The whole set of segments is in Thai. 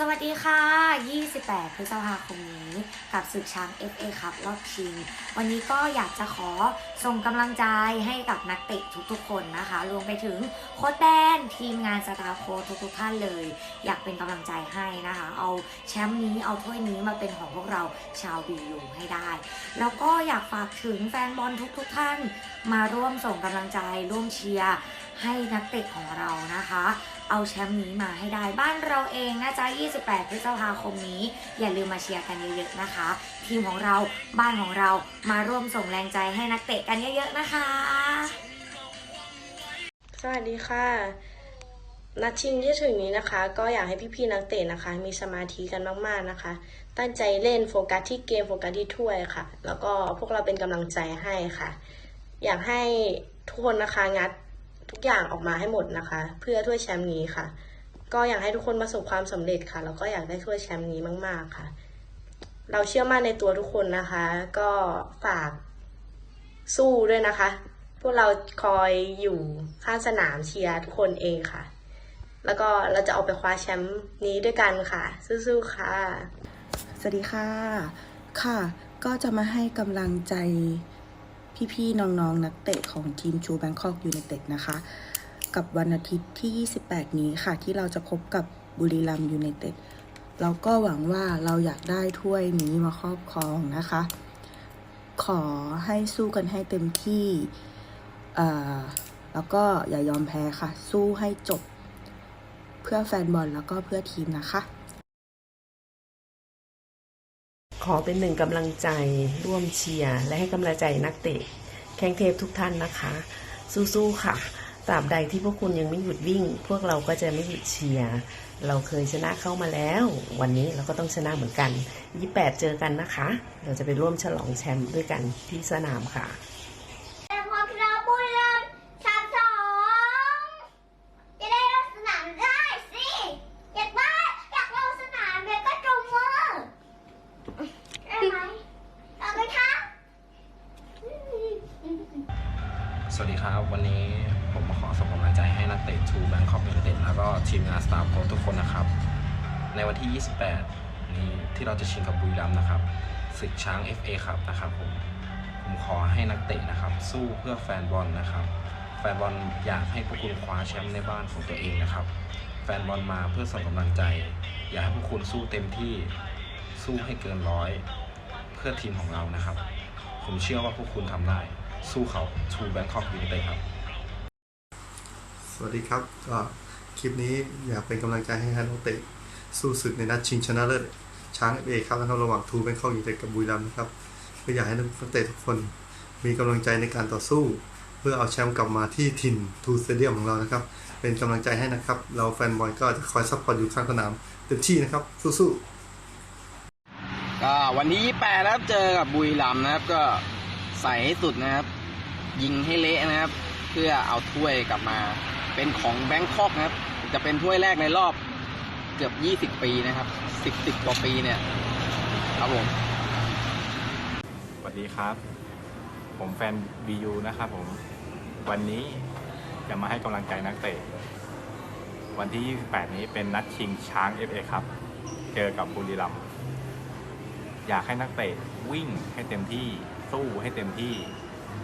สวัสดีค่ะ 28 พฤษภาคมนี้ กับศึกช้าง FA ครับรอบชิง วันนี้ก็อยากจะขอส่งกำลังใจให้กับนักเตะทุกๆ คนนะคะ รวมไปถึงโค้ชแบนทีมงานสตาฟโค้ชทุกๆ ท่านเลย อยากเป็นกำลังใจให้นะคะ เอาแชมป์นี้เอาถ้วยนี้มาเป็นของพวกเราชาวบียูให้ได้ แล้วก็อยากฝากถึงแฟนบอลทุกๆ ท่าน มาร่วมส่งกำลังใจร่วมเชียร์ ให้นักเตะของเรานะคะ เอาแชมป์นี้มาให้ได้บ้านเราเองนะจ๊ะ 28 พฤษภาคมนี้ อย่าลืมมาเชียร์กันเยอะๆนะคะ ทีมของเราบ้านของเรามาร่วมส่งแรงใจให้นักเตะกันเยอะๆนะคะ สวัสดีค่ะนัดชิงที่ถึงนี้นะคะ ก็อยากให้พี่ๆนักเตะนะคะ มีสมาธิกันมากๆนะคะ ตั้งใจเล่นโฟกัสที่เกมโฟกัสที่ถ้วยค่ะ แล้วก็พวกเราเป็นกำลังใจให้ค่ะ อยากให้ทุกคนนะคะงัด ทุกอย่างออกมาให้หมดนะคะ เพื่อถ้วยแชมป์นี้ค่ะ ก็อยากให้ทุกคนประสบความสำเร็จค่ะ แล้วก็อยากได้ถ้วยแชมป์นี้มาก ๆค่ะ เราเชื่อมั่นในตัวทุกคนนะคะ ก็ฝากสู้ด้วยนะคะ พวกเราคอยอยู่ข้างสนามเชียร์ทุกคนเองค่ะ แล้วก็เราจะเอาไปคว้าแชมป์นี้ด้วยกันค่ะ สู้ๆค่ะ สวัสดีค่ะ ค่ะ ก็จะมาให้กำลังใจ พี่ๆน้องๆ นักเตะของทีมจูแบงคอกยู n นเต็ดนะคะ กับวันอาทิตย์ที่ 28 นี้ค่ะ ที่เราจะพบกับบุรีรัมยู n นเต็ดเราก็หวังว่าเราอยากได้ถ้วยนี้มาครอบครองนะคะ ขอให้สู้กันให้เต็มที่แล้วก็อย่ายอมแพ้ค่ะ สู้ให้จบ เพื่อแฟนบอลแล้วก็เพื่อทีมนะคะ ขอเป็นหนึ่งกำลังใจร่วมเชียร์และให้กำลังใจนักเตะแข้งเทพทุกท่านนะคะ สู้ๆค่ะตราบใดที่พวกคุณยังไม่หยุดวิ่ง พวกเราก็จะไม่หยุดเชียร์เราเคยชนะเข้ามาแล้ว วันนี้เราก็ต้องชนะเหมือนกัน 28 เจอกันนะคะ เราจะไปร่วมฉลองแชมป์ด้วยกันที่สนามค่ะ แต่พอเราบุรีรัมย์ชามสองจะได้ลงสนามได้สิ อยากได้อยากลงสนามเลยก็จงมือ ได้ไหมเอไปคะสวัสดีครับ วันนี้ผมมาขอส่งกำลังใจให้นักเตะทูแบงคอกยูไนเต็ดแล้วก็ทีมงานสตาฟโค้ชทุกคนนะครับ ในวันที่ 28 นี้ที่เราจะชิงกับบุรีรัมย์นะครับศึกช้าง FA ครับนะครับผมผมขอให้นักเตะนะครับ สู้เพื่อแฟนบอลนะครับ แฟนบอลอยากให้พวกคุณคว้าแชมป์ในบ้านของตัวเองนะครับ แฟนบอลมาเพื่อส่งกำลังใจ อยากให้พวกคุณสู้เต็มที่สู้ให้เกินร้อย เพื่อทีมของเรานะครับ ผมเชื่อว่าพวกคุณทำได้ สู้เขาทูแบงคอกยูไนเต็ดครับ สวัสดีครับก็คลิปนี้อยากเป็นกำลังใจให้นักเตะสู้ศึกในนัดชิงชนะเลิศช้างเอครับนะครับระหว่างทูแบงคอกยูไนเต็ดกับบุรีรัมย์นะครับก็อยากให้นักเตะทุกคนมีกำลังใจในการต่อสู้ เพื่อเอาแชมป์กลับมาที่ถิ่นทูสเตเดียมของเรานะครับ เป็นกำลังใจให้นะครับ เราแฟนบอลก็จะคอยซัพพอร์ตอยู่ข้างสนามเต็มที่นะครับสู้ๆ ก็วันที่28นะครับ เจอกับบุรีรัมย์นะครับ ก็ใส่ให้สุดนะครับ ยิงให้เละนะครับ เพื่อเอาถ้วยกลับมา เป็นของแบงคอกนะครับ จะเป็นถ้วยแรกในรอบเกือบ20ปีนะครับ10 10กว่าปีเนี่ย ครับผมสวัสดีครับ ผมแฟน BU นะครับผม วันนี้จะมาให้กำลังใจนักเตะ วันที่ 28 นี้เป็นนัดชิงช้าง FA ครับ เจอกับบุรีรัมย์ อยากให้นักเตะวิ่งให้เต็มที่สู้ให้เต็มที่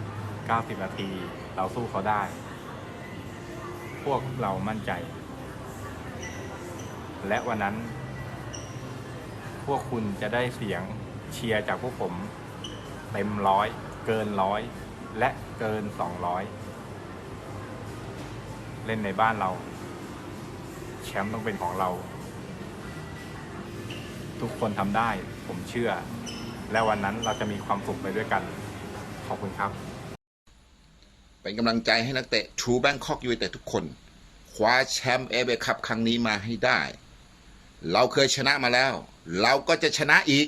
90 นาที เราสู้เขาได้ พวกเรามั่นใจ และวันนั้น พวกคุณจะได้เสียงเชียร์จากพวกผม เต็มร้อยเกินร้อยและเกินสองร้อยเล่นในบ้านเรา แชมป์ต้องเป็นของเรา ทุกคนทำได้ ผมเชื่อ และวันนั้นเราจะมีความสุขไปด้วยกัน ขอบคุณครับ เป็นกำลังใจให้นักเตะชูแบงคอกยูไนเต็ดทุกคน คว้าแชมป์เอเบคัพครั้งนี้มาให้ได้ เราเคยชนะมาแล้ว เราก็จะชนะอีก